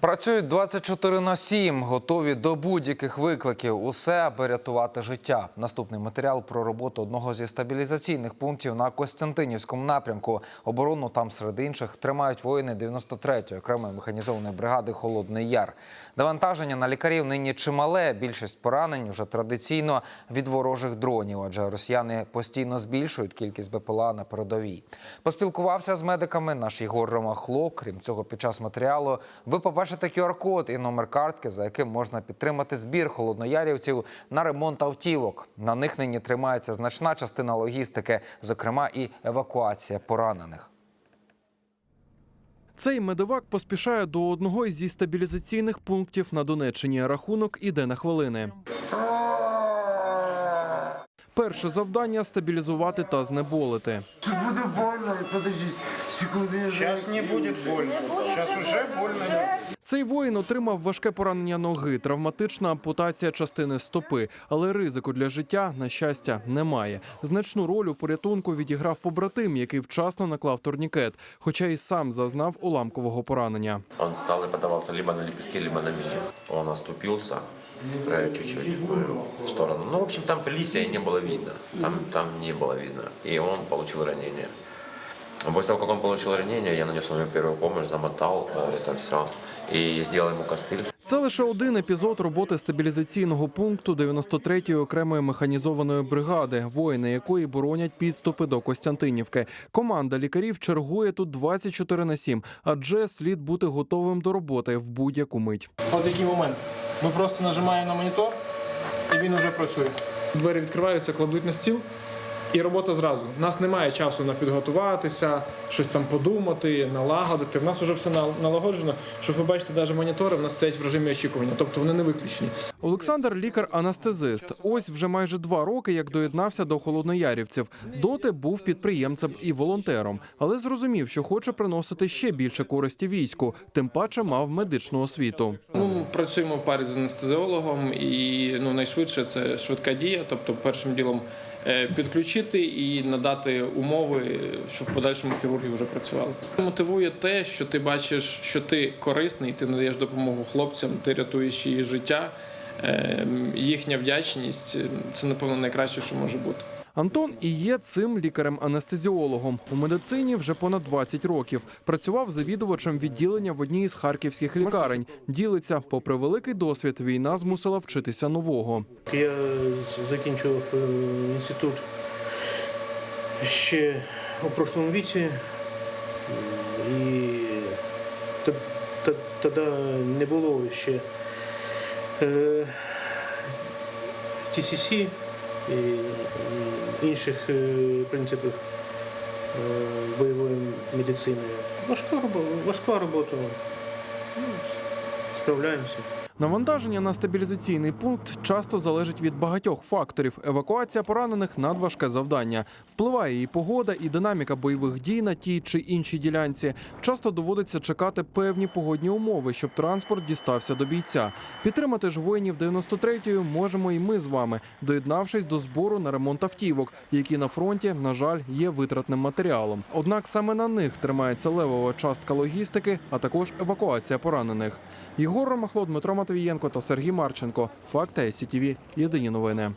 Працюють 24 на 7, готові до будь-яких викликів. Усе, аби рятувати життя. Наступний матеріал про роботу одного зі стабілізаційних пунктів на Костянтинівському напрямку. Оборону там серед інших тримають воїни 93-ї окремої механізованої бригади Холодний Яр. Навантаження на лікарів нині чимале. Більшість поранень уже традиційно від ворожих дронів, адже росіяни постійно збільшують кількість БПЛА на передовій. Поспілкувався з медиками наш Єгор Ромахло. Крім цього, під час матеріалу ви побачите QR-код і номер картки, за яким можна підтримати збір холодноярівців на ремонт автівок. На них нині тримається значна частина логістики, зокрема і евакуація поранених. Цей медовак поспішає до одного із зі стабілізаційних пунктів на Донеччині. Рахунок іде на хвилини. Перше завдання стабілізувати та знеболити. Тут буде больно, подожди, секунду, я же... Не будет больно. Сейчас уже больно. Цей воїн отримав важке поранення ноги, травматична ампутація частини стопи, але ризику для життя, на щастя, немає. Значну роль у порятунку відіграв побратим, який вчасно наклав турнікет, хоча й сам зазнав уламкового поранення. Он встал и подавался либо на лепестке, либо на миле. Он оступился э, чуть-чуть в сторону. Ну, в общем, там листья не было видно. Там, там не было видно. И он получил ранение. После того, как он получил ранение, я нанес ему первую помощь, замотал э, это все и сделал ему костыль. Це лише один епізод роботи стабілізаційного пункту 93-ї окремої механізованої бригади, воїни якої боронять підступи до Костянтинівки. Команда лікарів чергує тут 24 на 7, адже слід бути готовим до роботи в будь-яку мить. От який момент. Ми просто нажимаємо на монітор, і він вже працює. Двері відкриваються, кладуть на стіл, і робота зразу. У нас немає часу на підготуватися, щось там подумати, налагодити. В нас вже все на- налагоджено. Що ви бачите, навіть монітори в нас стоять в режимі очікування, тобто вони не виключені. Олександр лікар-анестезист. Ось вже майже два роки, як доєднався до холодноярівців. Доти був підприємцем і волонтером, але зрозумів, що хоче приносити ще більше користі війську, тим паче мав медичну освіту. Ну, працюємо в парі з анестезіологом, і ну, найшвидше це швидка дія, тобто першим ділом підключити і надати умови, щоб в подальшому хірурги вже працювали. Мотивує те, що ти бачиш, що ти корисний, ти надаєш допомогу хлопцям, ти рятуєш її життя. Е, Їхня вдячність е, це напевно найкраще, що може бути. Антон і є цим лікарем-анестезіологом. У медицині вже понад 20 років. Працював завідувачем відділення в одній із харківських лікарень. Ділиться, попри великий досвід, війна змусила вчитися нового. Я закінчував е, інститут ще у прошлому віці, і тоді не було ще е, е, інших е, принципів е, бойової медицини. Важка робота, важка робота. Ну, Справляємося. Навантаження на стабілізаційний пункт часто залежить від багатьох факторів. Евакуація поранених надважке завдання. Впливає і погода, і динаміка бойових дій на тій чи іншій ділянці. Часто доводиться чекати певні погодні умови, щоб транспорт дістався до бійця. Підтримати ж воїнів 93-ї можемо і ми з вами, доєднавшись до збору на ремонт автівок, які на фронті, на жаль, є витратним матеріалом. Однак саме на них тримається левова частка логістики, а також евакуація поранених. Єгор Ромахло, Дмитро Матвієнко та Сергій Марченко. факт Сітіві Єдині новини.